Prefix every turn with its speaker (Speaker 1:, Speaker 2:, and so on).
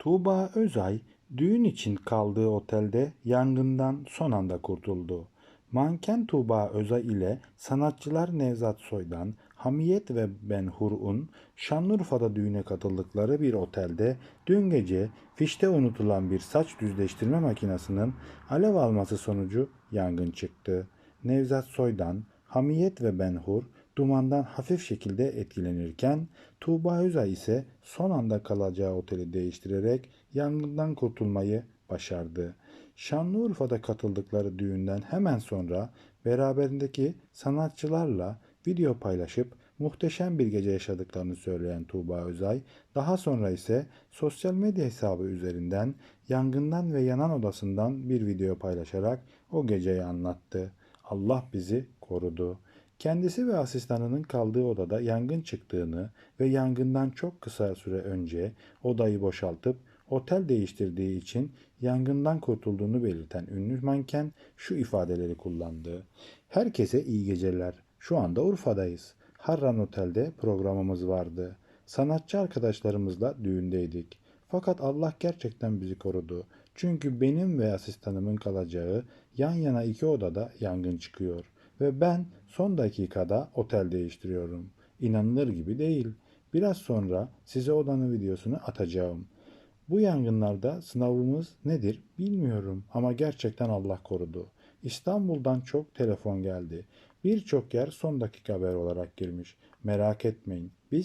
Speaker 1: Tuğba Özay düğün için kaldığı otelde yangından son anda kurtuldu. Manken Tuğba Özay ile sanatçılar Nevzat Soydan, Hamiyet ve Ben Hur'un Şanlıurfa'da düğüne katıldıkları bir otelde dün gece fişte unutulan bir saç düzleştirme makinesinin alev alması sonucu yangın çıktı. Nevzat Soydan, Hamiyet ve Ben Hur dumandan hafif şekilde etkilenirken Tuğba Özay ise son anda kalacağı oteli değiştirerek yangından kurtulmayı başardı. Şanlıurfa'da katıldıkları düğünden hemen sonra beraberindeki sanatçılarla video paylaşıp muhteşem bir gece yaşadıklarını söyleyen Tuğba Özay, daha sonra ise sosyal medya hesabı üzerinden yangından ve yanan odasından bir video paylaşarak o geceyi anlattı. Allah bizi korudu. Kendisi ve asistanının kaldığı odada yangın çıktığını ve yangından çok kısa süre önce odayı boşaltıp otel değiştirdiği için yangından kurtulduğunu belirten ünlü manken şu ifadeleri kullandı. Herkese iyi geceler. Şu anda Urfa'dayız. Harran Otel'de programımız vardı. Sanatçı arkadaşlarımızla düğündeydik. Fakat Allah gerçekten bizi korudu. Çünkü benim ve asistanımın kalacağı yan yana iki odada yangın çıkıyor. Ve ben son dakikada otel değiştiriyorum. İnanılır gibi değil. Biraz sonra size odanın videosunu atacağım. Bu yangınlarda sınavımız nedir bilmiyorum ama gerçekten Allah korudu. İstanbul'dan çok telefon geldi. Birçok yer son dakika haber olarak girmiş. Merak etmeyin.